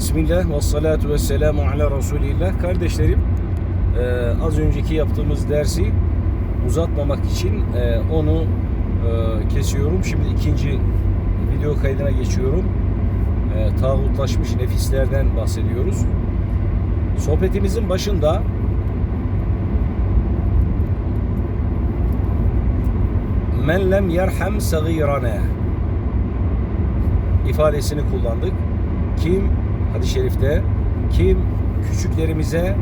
Bismillah ve salatu ve selamu ala Resulillah. Kardeşlerim e, az önceki yaptığımız dersi uzatmamak için e, onu e, kesiyorum. Şimdi ikinci video kaydına geçiyorum. E, tağutlaşmış nefislerden bahsediyoruz. Sohbetimizin başında men lem yerham sagirana ifadesini kullandık. Kim hadis-i şerifte kim küçüklerimize e,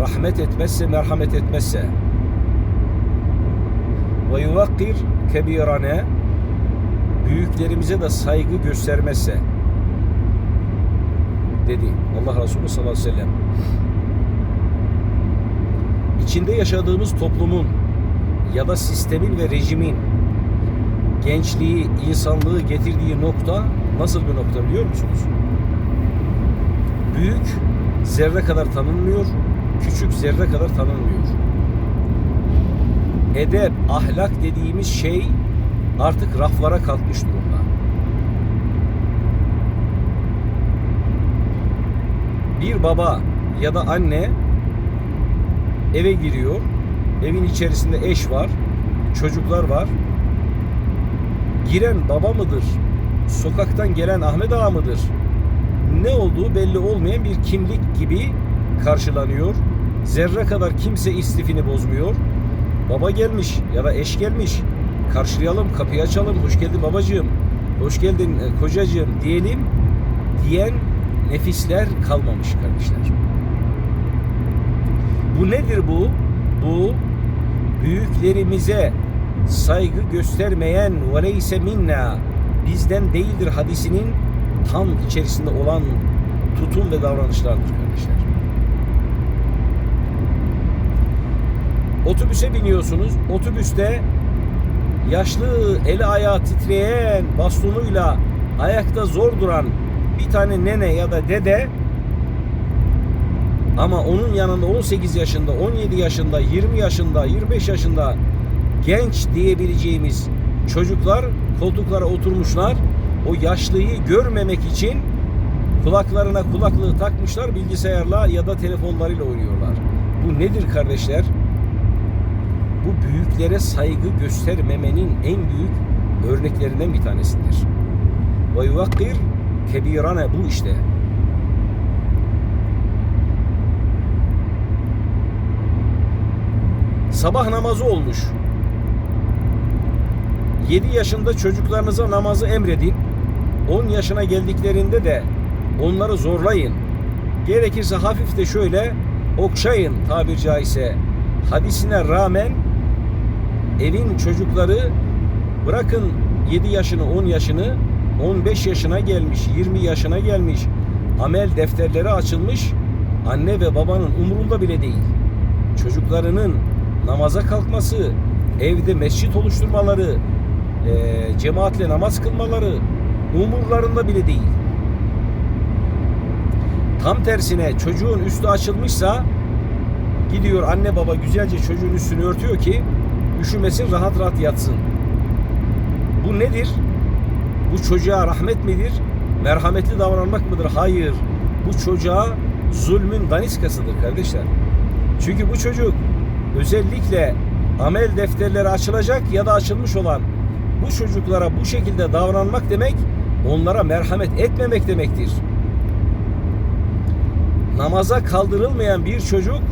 rahmet etmezse, merhamet etmezse ve yuvakkir kebirane büyüklerimize de saygı göstermezse dedi Allah Resulü sallallahu aleyhi ve sellem. İçinde yaşadığımız toplumun ya da sistemin ve rejimin gençliği, insanlığı getirdiği nokta nasıl bir nokta biliyor musunuz? Büyük zerre kadar tanınmıyor, küçük zerre kadar tanınmıyor. Edep, ahlak dediğimiz şey artık raflara kalkmış durumda. Bir baba ya da anne eve giriyor. Evin içerisinde eş var, çocuklar var. Giren baba mıdır? Sokaktan gelen Ahmet Ağa mıdır? Ne olduğu belli olmayan bir kimlik gibi karşılanıyor. Zerre kadar kimse istifini bozmuyor. Baba gelmiş ya da eş gelmiş. Karşılayalım, kapıyı açalım. Hoş geldin babacığım. Hoş geldin e, kocacığım diyelim diyen nefisler kalmamış kardeşler. Bu nedir bu? Bu büyüklerimize saygı göstermeyen ve leyse minna bizden değildir hadisinin tam içerisinde olan tutum ve davranışlardır kardeşler. Otobüse biniyorsunuz. Otobüste yaşlı eli ayağı titreyen bastonuyla ayakta zor duran bir tane nene ya da dede ama onun yanında 18 yaşında, 17 yaşında, 20 yaşında, 25 yaşında genç diyebileceğimiz çocuklar koltuklara oturmuşlar. O yaşlıyı görmemek için kulaklarına kulaklığı takmışlar bilgisayarla ya da telefonlarıyla oynuyorlar. Bu nedir kardeşler? Bu büyüklere saygı göstermemenin en büyük örneklerinden bir tanesidir. Ve yuvakkir kebirane bu işte. Sabah namazı olmuş. 7 yaşında çocuklarınıza namazı emredin. 10 yaşına geldiklerinde de onları zorlayın. Gerekirse hafif de şöyle okşayın tabir caizse. Hadisine rağmen evin çocukları bırakın 7 yaşını 10 yaşını 15 yaşına gelmiş 20 yaşına gelmiş amel defterleri açılmış anne ve babanın umurunda bile değil. Çocuklarının namaza kalkması, evde mescit oluşturmaları, e, cemaatle namaz kılmaları umurlarında bile değil. Tam tersine çocuğun üstü açılmışsa gidiyor anne baba güzelce çocuğun üstünü örtüyor ki üşümesin rahat rahat yatsın. Bu nedir? Bu çocuğa rahmet midir? Merhametli davranmak mıdır? Hayır. Bu çocuğa zulmün daniskasıdır kardeşler. Çünkü bu çocuk özellikle amel defterleri açılacak ya da açılmış olan bu çocuklara bu şekilde davranmak demek onlara merhamet etmemek demektir. Namaza kaldırılmayan bir çocuk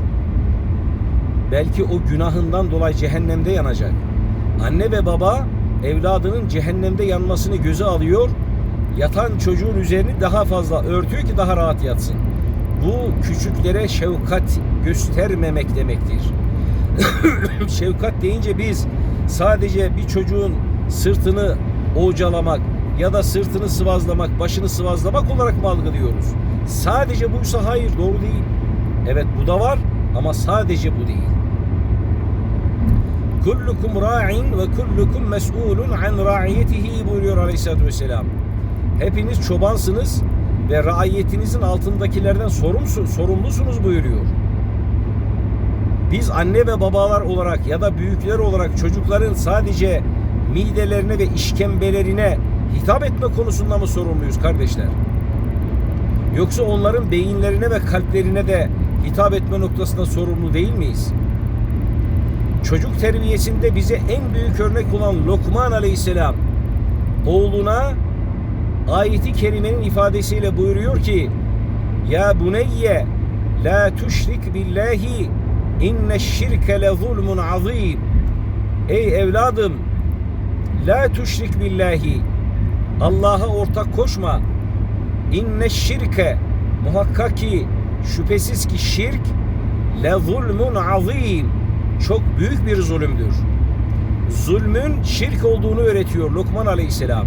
belki o günahından dolayı cehennemde yanacak. Anne ve baba evladının cehennemde yanmasını göze alıyor. Yatan çocuğun üzerini daha fazla örtüyor ki daha rahat yatsın. Bu küçüklere şefkat göstermemek demektir. şefkat deyince biz sadece bir çocuğun sırtını ovcalamak ya da sırtını sıvazlamak, başını sıvazlamak olarak mı algılıyoruz? Sadece buysa hayır doğru değil. Evet bu da var ama sadece bu değil. Kullukum ra'in ve kullukum mes'ulun an ra'iyetihi buyuruyor Aleyhisselatü Vesselam. Hepiniz çobansınız ve raiyetinizin altındakilerden sorumlusunuz, sorumlusunuz buyuruyor. Biz anne ve babalar olarak ya da büyükler olarak çocukların sadece midelerine ve işkembelerine hitap etme konusunda mı sorumluyuz kardeşler? Yoksa onların beyinlerine ve kalplerine de hitap etme noktasında sorumlu değil miyiz? Çocuk terbiyesinde bize en büyük örnek olan Lokman Aleyhisselam oğluna ayeti kerimenin ifadesiyle buyuruyor ki Ya buneyye la tuşrik billahi inne şirke le zulmun azim Ey evladım la tuşrik billahi Allah'a ortak koşma inne şirke muhakkak ki şüphesiz ki şirk le zulmun azim çok büyük bir zulümdür. Zulmün şirk olduğunu öğretiyor Lokman Aleyhisselam.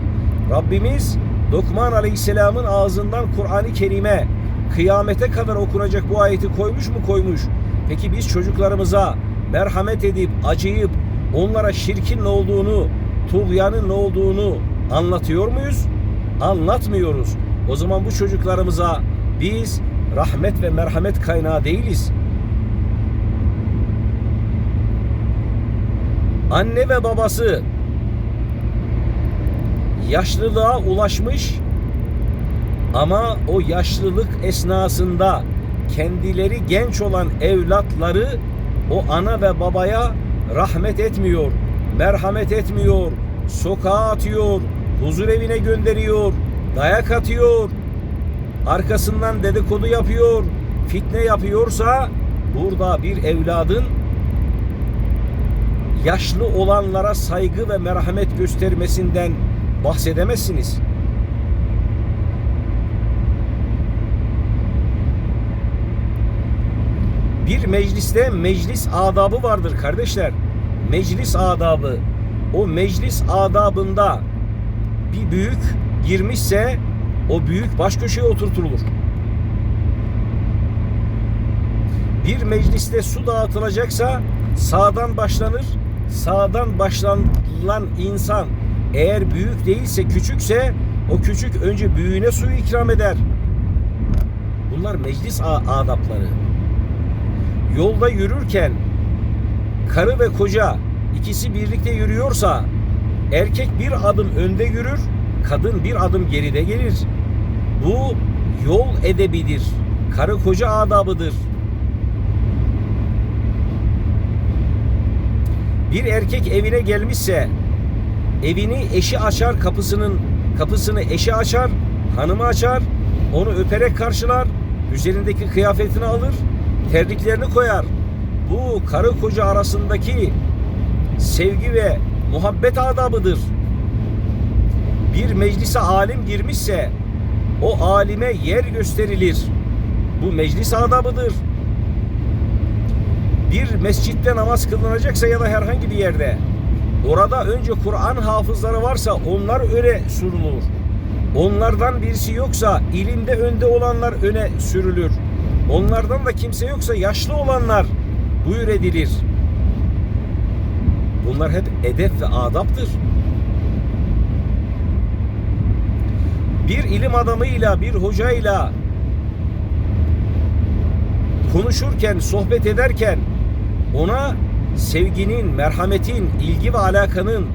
Rabbimiz Lokman Aleyhisselam'ın ağzından Kur'an-ı Kerim'e kıyamete kadar okunacak bu ayeti koymuş mu koymuş. Peki biz çocuklarımıza merhamet edip acıyıp onlara şirkin ne olduğunu, tuğyanın ne olduğunu anlatıyor muyuz? Anlatmıyoruz. O zaman bu çocuklarımıza biz rahmet ve merhamet kaynağı değiliz. Anne ve babası yaşlılığa ulaşmış ama o yaşlılık esnasında kendileri genç olan evlatları o ana ve babaya rahmet etmiyor, merhamet etmiyor, sokağa atıyor, huzur evine gönderiyor, dayak atıyor, arkasından dedikodu yapıyor, fitne yapıyorsa burada bir evladın yaşlı olanlara saygı ve merhamet göstermesinden bahsedemezsiniz. Bir mecliste meclis adabı vardır kardeşler. Meclis adabı. O meclis adabında bir büyük girmişse o büyük baş köşeye oturtulur. Bir mecliste su dağıtılacaksa sağdan başlanır. Sağdan başlanılan insan eğer büyük değilse küçükse o küçük önce büyüğüne suyu ikram eder. Bunlar meclis adapları. Yolda yürürken karı ve koca ikisi birlikte yürüyorsa erkek bir adım önde yürür, kadın bir adım geride gelir. Bu yol edebidir. Karı koca adabıdır. Bir erkek evine gelmişse evini eşi açar kapısının kapısını eşi açar, hanımı açar, onu öperek karşılar, üzerindeki kıyafetini alır, terliklerini koyar. Bu karı koca arasındaki sevgi ve muhabbet adabıdır. Bir meclise alim girmişse o alime yer gösterilir. Bu meclis adabıdır bir mescitte namaz kılınacaksa ya da herhangi bir yerde orada önce Kur'an hafızları varsa onlar öne sürülür. Onlardan birisi yoksa ilimde önde olanlar öne sürülür. Onlardan da kimse yoksa yaşlı olanlar buyur edilir. Bunlar hep edep ve adaptır. Bir ilim adamıyla, bir hocayla konuşurken, sohbet ederken ona sevginin, merhametin, ilgi ve alakanın,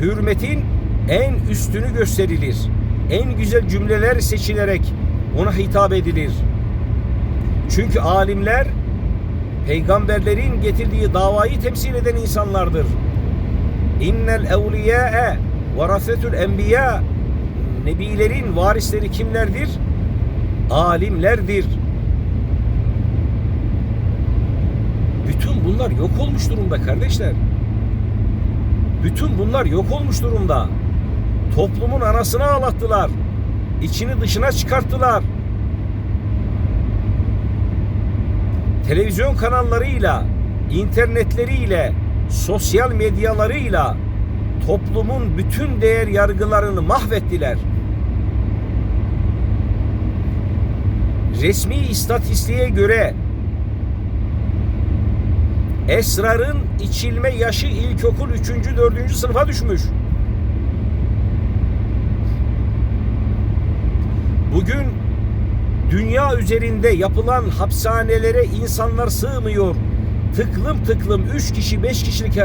hürmetin en üstünü gösterilir. En güzel cümleler seçilerek ona hitap edilir. Çünkü alimler peygamberlerin getirdiği davayı temsil eden insanlardır. İnnel evliyâe varasetül enbiya Nebilerin varisleri kimlerdir? Alimlerdir. Bütün bunlar yok olmuş durumda kardeşler. Bütün bunlar yok olmuş durumda. Toplumun anasını ağlattılar. İçini dışına çıkarttılar. Televizyon kanallarıyla, internetleriyle, sosyal medyalarıyla toplumun bütün değer yargılarını mahvettiler. Resmi istatistiğe göre esrarın içilme yaşı ilkokul 3. 4. sınıfa düşmüş. Bugün dünya üzerinde yapılan hapishanelere insanlar sığmıyor tıklım tıklım 3 kişi 5 kişilik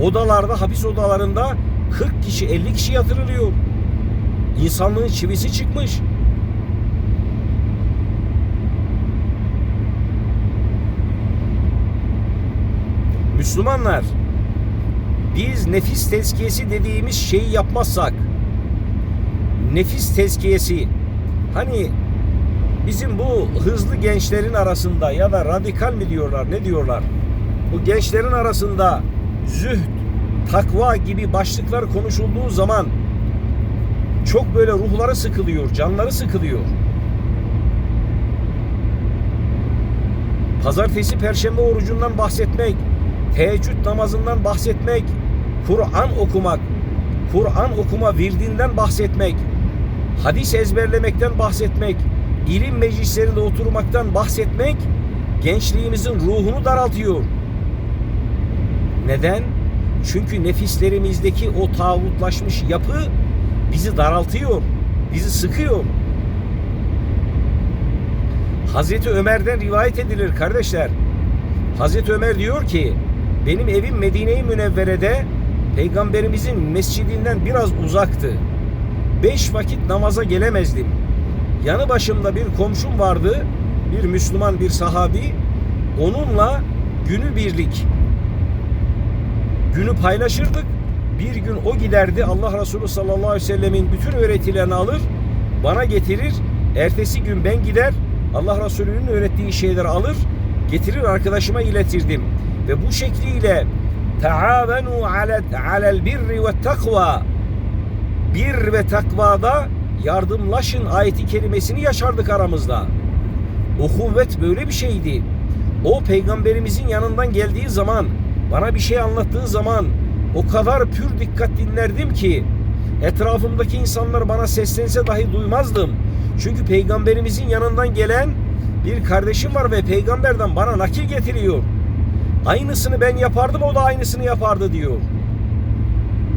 odalarda hapis odalarında 40 kişi 50 kişi yatırılıyor. İnsanlığın çivisi çıkmış. Müslümanlar biz nefis tezkiyesi dediğimiz şeyi yapmazsak nefis tezkiyesi hani bizim bu hızlı gençlerin arasında ya da radikal mi diyorlar ne diyorlar? Bu gençlerin arasında zühd, takva gibi başlıklar konuşulduğu zaman çok böyle ruhları sıkılıyor, canları sıkılıyor. Pazartesi, perşembe orucundan bahsetmek, teheccüd namazından bahsetmek, Kur'an okumak, Kur'an okuma virdinden bahsetmek, hadis ezberlemekten bahsetmek, ilim meclislerinde oturmaktan bahsetmek gençliğimizin ruhunu daraltıyor. Neden? Çünkü nefislerimizdeki o tağutlaşmış yapı bizi daraltıyor, bizi sıkıyor. Hazreti Ömer'den rivayet edilir kardeşler. Hazreti Ömer diyor ki benim evim Medine-i Münevvere'de peygamberimizin mescidinden biraz uzaktı. Beş vakit namaza gelemezdim. Yanı başımda bir komşum vardı. Bir Müslüman bir sahabi. Onunla günü birlik. Günü paylaşırdık. Bir gün o giderdi Allah Resulü sallallahu aleyhi ve sellemin bütün öğretilerini alır. Bana getirir. Ertesi gün ben gider Allah Resulü'nün öğrettiği şeyleri alır, getirir arkadaşıma iletirdim. Ve bu şekliyle taavenu alel birri ve takva bir ve takvada yardımlaşın ayeti kelimesini yaşardık aramızda. O kuvvet böyle bir şeydi. O peygamberimizin yanından geldiği zaman, bana bir şey anlattığı zaman o kadar pür dikkat dinlerdim ki etrafımdaki insanlar bana seslense dahi duymazdım. Çünkü peygamberimizin yanından gelen bir kardeşim var ve peygamberden bana nakil getiriyor. Aynısını ben yapardım o da aynısını yapardı diyor.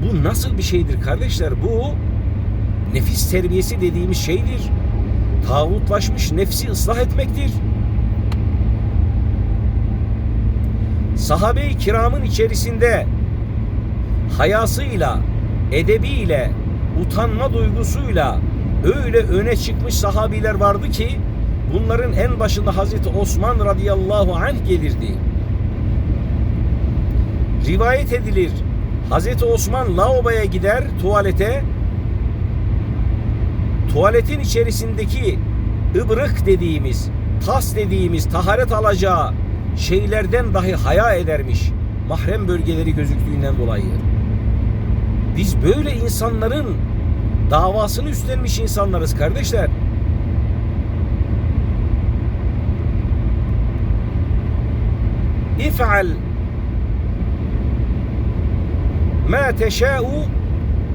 Bu nasıl bir şeydir kardeşler? Bu nefis terbiyesi dediğimiz şeydir. Tağutlaşmış nefsi ıslah etmektir. Sahabe-i kiramın içerisinde hayasıyla, edebiyle, utanma duygusuyla öyle öne çıkmış sahabiler vardı ki bunların en başında Hazreti Osman radıyallahu anh gelirdi. Rivayet edilir. Hazreti Osman lavaboya gider tuvalete. Tuvaletin içerisindeki ıbrık dediğimiz, tas dediğimiz taharet alacağı şeylerden dahi haya edermiş. Mahrem bölgeleri gözüktüğünden dolayı. Biz böyle insanların davasını üstlenmiş insanlarız kardeşler. İf'al ma teşâ'u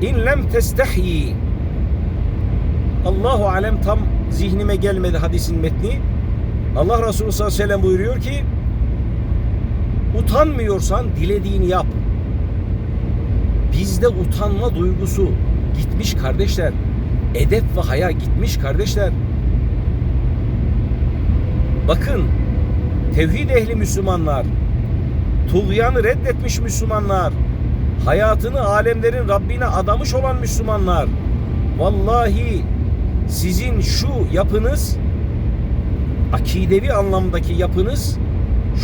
in lem testehyi Allahu alem tam zihnime gelmedi hadisin metni. Allah Resulü sallallahu aleyhi ve sellem buyuruyor ki utanmıyorsan dilediğini yap. Bizde utanma duygusu gitmiş kardeşler. Edep ve haya gitmiş kardeşler. Bakın tevhid ehli Müslümanlar, tuğyanı reddetmiş Müslümanlar, hayatını alemlerin Rabbine adamış olan Müslümanlar. Vallahi sizin şu yapınız, akidevi anlamdaki yapınız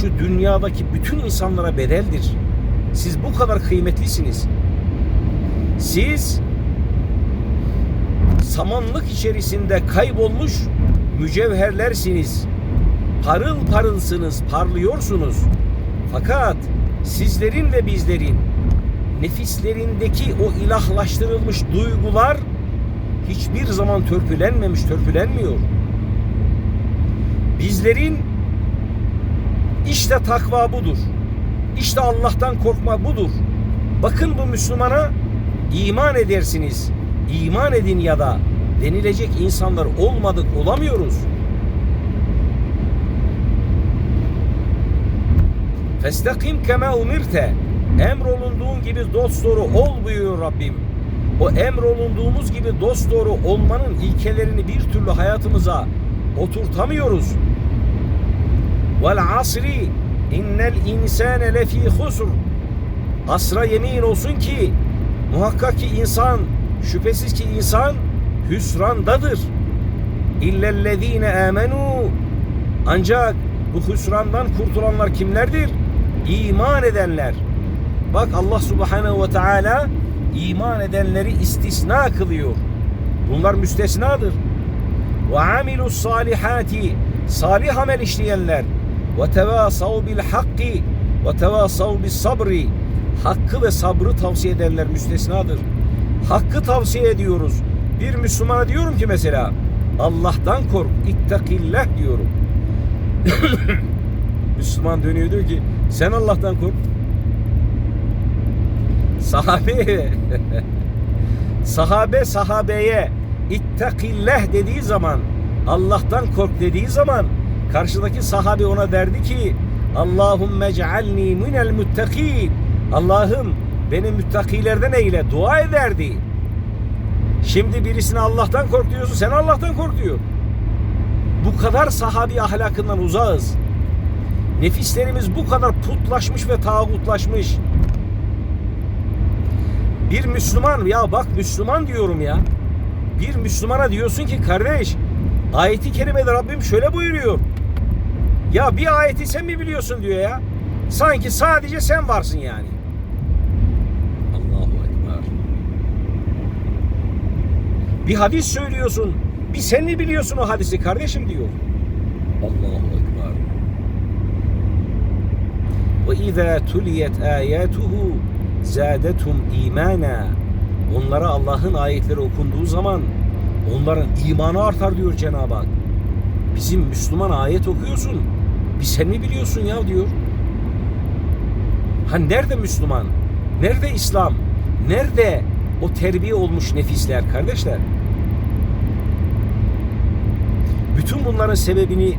şu dünyadaki bütün insanlara bedeldir. Siz bu kadar kıymetlisiniz. Siz samanlık içerisinde kaybolmuş mücevherlersiniz. Parıl parılsınız, parlıyorsunuz. Fakat sizlerin ve bizlerin nefislerindeki o ilahlaştırılmış duygular hiçbir zaman törpülenmemiş, törpülenmiyor. Bizlerin işte takva budur. İşte Allah'tan korkma budur. Bakın bu Müslümana iman edersiniz. İman edin ya da denilecek insanlar olmadık olamıyoruz. Festakim kema umirte. Emrolunduğun gibi dost doğru ol buyuruyor Rabbim. O emrolunduğumuz gibi dost doğru olmanın ilkelerini bir türlü hayatımıza oturtamıyoruz. Vel asri innel insane lefi husr. Asra yemin olsun ki muhakkak ki insan şüphesiz ki insan hüsrandadır. İllellezine amenu ancak bu hüsrandan kurtulanlar kimlerdir? iman edenler. Bak Allah Subhanahu ve Teala iman edenleri istisna kılıyor. Bunlar müstesnadır. Ve amilus salihati salih amel işleyenler ve tevasav bil hakki ve tevasav hakkı ve sabrı tavsiye edenler müstesnadır. Hakkı tavsiye ediyoruz. Bir Müslümana diyorum ki mesela Allah'tan kork, ittakillah diyorum. Müslüman dönüyor diyor ki sen Allah'tan kork. Sahabe sahabe sahabeye ittakillah dediği zaman Allah'tan kork dediği zaman karşıdaki sahabe ona derdi ki Allahümme cealni minel muttakin Allah'ım beni müttakilerden eyle dua ederdi. Şimdi birisine Allah'tan kork diyorsun sen Allah'tan kork diyor. Bu kadar sahabi ahlakından uzağız. Nefislerimiz bu kadar putlaşmış ve tağutlaşmış. Bir Müslüman ya bak Müslüman diyorum ya. Bir Müslümana diyorsun ki kardeş ayeti kerimede Rabbim şöyle buyuruyor. Ya bir ayeti sen mi biliyorsun diyor ya. Sanki sadece sen varsın yani. Allahu Ekber. Bir hadis söylüyorsun. Bir sen mi biliyorsun o hadisi kardeşim diyor. Allahu Ekber. Ve izâ tuliyet âyâtuhu zâdetum imana. Onlara Allah'ın ayetleri okunduğu zaman onların imanı artar diyor Cenab-ı Hak. Bizim Müslüman ayet okuyorsun. Bir sen mi biliyorsun ya diyor. Ha nerede Müslüman? Nerede İslam? Nerede o terbiye olmuş nefisler kardeşler? Bütün bunların sebebini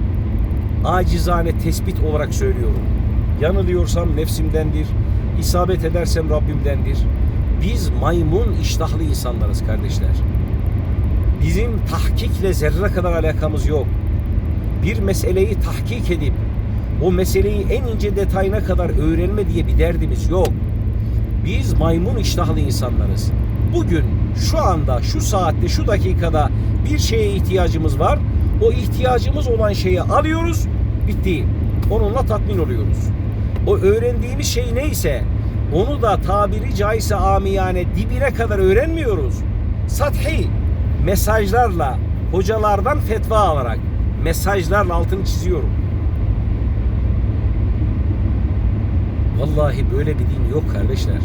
acizane tespit olarak söylüyorum. Yanılıyorsam nefsimdendir, isabet edersem Rabbimdendir. Biz maymun iştahlı insanlarız kardeşler. Bizim tahkikle zerre kadar alakamız yok. Bir meseleyi tahkik edip o meseleyi en ince detayına kadar öğrenme diye bir derdimiz yok. Biz maymun iştahlı insanlarız. Bugün, şu anda, şu saatte, şu dakikada bir şeye ihtiyacımız var. O ihtiyacımız olan şeyi alıyoruz, bitti. Onunla tatmin oluyoruz. O öğrendiğimiz şey neyse onu da tabiri caizse amiyane dibine kadar öğrenmiyoruz. Sathi mesajlarla, hocalardan fetva alarak mesajlarla altını çiziyorum. Vallahi böyle bir din yok kardeşler.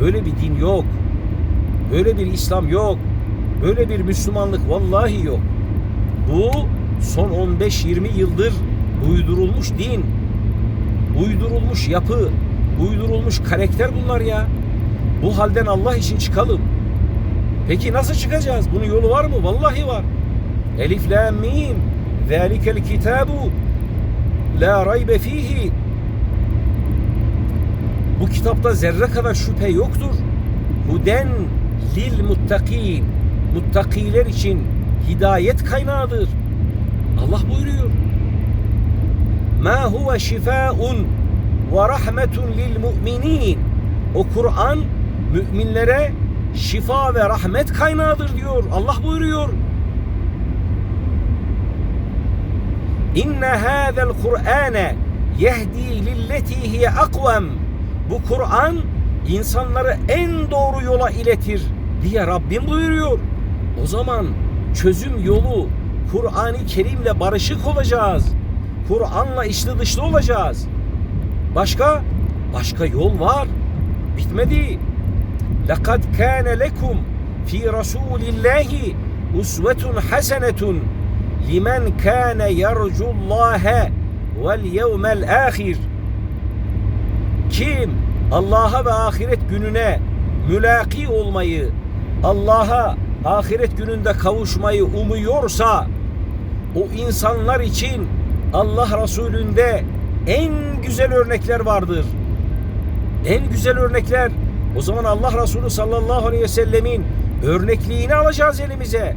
Böyle bir din yok. Böyle bir İslam yok. Böyle bir Müslümanlık vallahi yok. Bu son 15-20 yıldır uydurulmuş din, uydurulmuş yapı, uydurulmuş karakter bunlar ya. Bu halden Allah için çıkalım. Peki nasıl çıkacağız? Bunun yolu var mı? Vallahi var. Elif la mim. Zalikel kitabu la raybe fihi. Bu kitapta zerre kadar şüphe yoktur. Huden lil muttakin. Muttakiler için hidayet kaynağıdır. Allah buyuruyor. Ma huve şifaun ve rahmetun lil mu'minin. O Kur'an müminlere şifa ve rahmet kaynağıdır diyor. Allah buyuruyor. İnne hâzel Kur'âne yehdi lilleti hiye akvem. Bu Kur'an insanları en doğru yola iletir diye Rabbim buyuruyor. O zaman çözüm yolu Kur'an-ı Kerim'le barışık olacağız. Kur'an'la içli dışlı olacağız. Başka? Başka yol var. Bitmedi. لَقَدْ كَانَ لَكُمْ فِي رَسُولِ اللّٰهِ اُسْوَةٌ حَسَنَةٌ لِمَنْ كَانَ يَرْجُ اللّٰهَ وَالْيَوْمَ الْآخِرِ Kim Allah'a ve ahiret gününe mülaki olmayı, Allah'a ahiret gününde kavuşmayı umuyorsa o insanlar için Allah Resulü'nde en güzel örnekler vardır. En güzel örnekler. o zaman Allah Resulü sallallahu aleyhi ve sellemin örnekliğini alacağız elimize.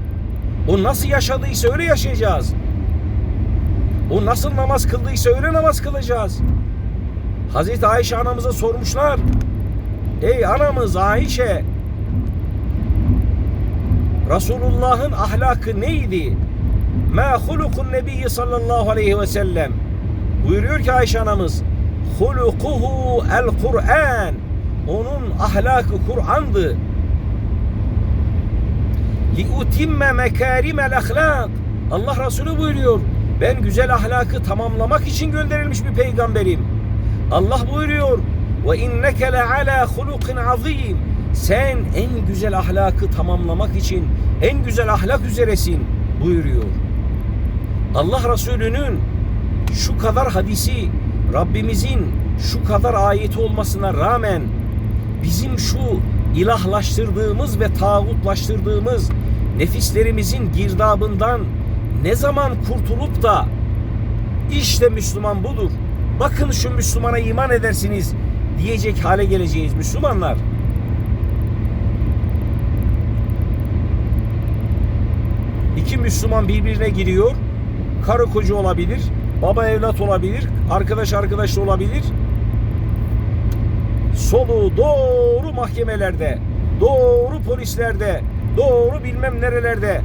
O nasıl yaşadıysa öyle yaşayacağız. O nasıl namaz kıldıysa öyle namaz kılacağız. Hazreti Ayşe anamıza sormuşlar. Ey anamız Ayşe Resulullah'ın ahlakı neydi? Ma hulukun nebiyyi sallallahu aleyhi ve sellem. Buyuruyor ki Ayşe anamız hulukuhu el Kur'an. Onun ahlakı Kur'an'dı. Utimme mekarimel ahlak. Allah Resulü buyuruyor. Ben güzel ahlakı tamamlamak için gönderilmiş bir peygamberim. Allah buyuruyor. Ve inneke le ala hulukin azim. Sen en güzel ahlakı tamamlamak için en güzel ahlak üzeresin buyuruyor. Allah Resulü'nün şu kadar hadisi Rabbimizin şu kadar ayeti olmasına rağmen bizim şu ilahlaştırdığımız ve tağutlaştırdığımız nefislerimizin girdabından ne zaman kurtulup da işte Müslüman budur. Bakın şu Müslümana iman edersiniz diyecek hale geleceğiz Müslümanlar. İki Müslüman birbirine giriyor. Karı koca olabilir, baba evlat olabilir, arkadaş arkadaş olabilir. Solu doğru mahkemelerde, doğru polislerde, doğru bilmem nerelerde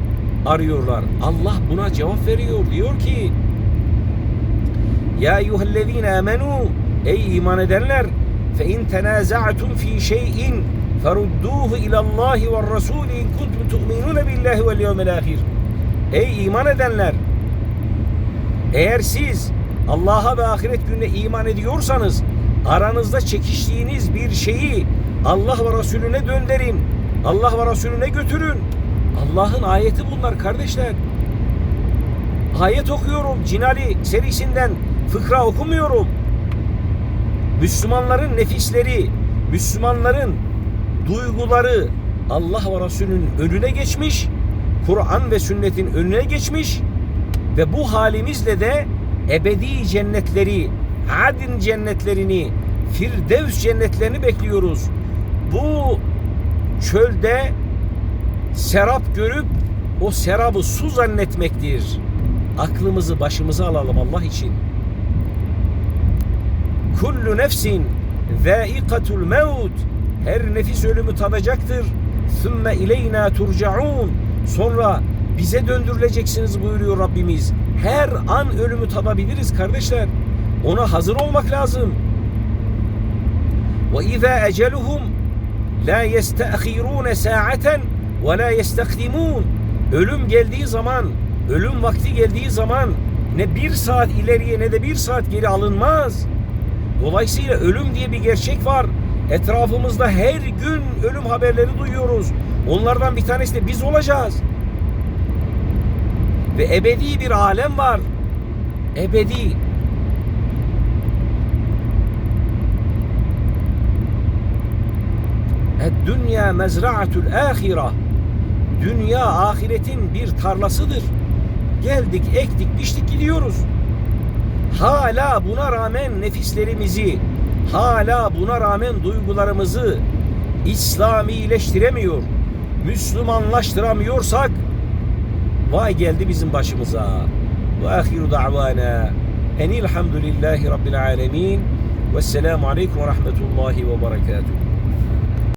arıyorlar. Allah buna cevap veriyor. Diyor ki Ya eyyühellezine amenu Ey iman edenler fe in tenaza'tum fi şeyin ferudduhu ilallahi ve rasuli in kuntum tu'minune billahi vel yevmil ahir. Ey iman edenler eğer siz Allah'a ve ahiret gününe iman ediyorsanız aranızda çekiştiğiniz bir şeyi Allah ve Resulüne döndürün. Allah ve Resulüne götürün. Allah'ın ayeti bunlar kardeşler. Ayet okuyorum. Cinali serisinden fıkra okumuyorum. Müslümanların nefisleri, Müslümanların duyguları Allah ve Resulünün önüne geçmiş. Kur'an ve sünnetin önüne geçmiş ve bu halimizle de ebedi cennetleri, adin cennetlerini, firdevs cennetlerini bekliyoruz. Bu çölde serap görüp o serabı su zannetmektir. Aklımızı başımıza alalım Allah için. Kullu nefsin zâikatul mevt. Her nefis ölümü tadacaktır. Sümme ileyna turcaun. Sonra bize döndürüleceksiniz buyuruyor Rabbimiz. Her an ölümü tadabiliriz kardeşler. Ona hazır olmak lazım. Ve izâ eceluhum la yesteahirûne sa'aten ve la yestakdimûn. Ölüm geldiği zaman, ölüm vakti geldiği zaman ne bir saat ileriye ne de bir saat geri alınmaz. Dolayısıyla ölüm diye bir gerçek var. Etrafımızda her gün ölüm haberleri duyuyoruz. Onlardan bir tanesi de biz olacağız. Ve ebedi bir alem var. Ebedi. Dünya mezra'atul ahira. Dünya ahiretin bir tarlasıdır. Geldik, ektik, biçtik gidiyoruz. Hala buna rağmen nefislerimizi, hala buna rağmen duygularımızı İslamileştiremiyor, Müslümanlaştıramıyorsak vay geldi bizim başımıza. Ve ahiru da'vana enilhamdülillahi rabbil alemin. Vesselamu aleyküm ve rahmetullahi ve berekatuhu.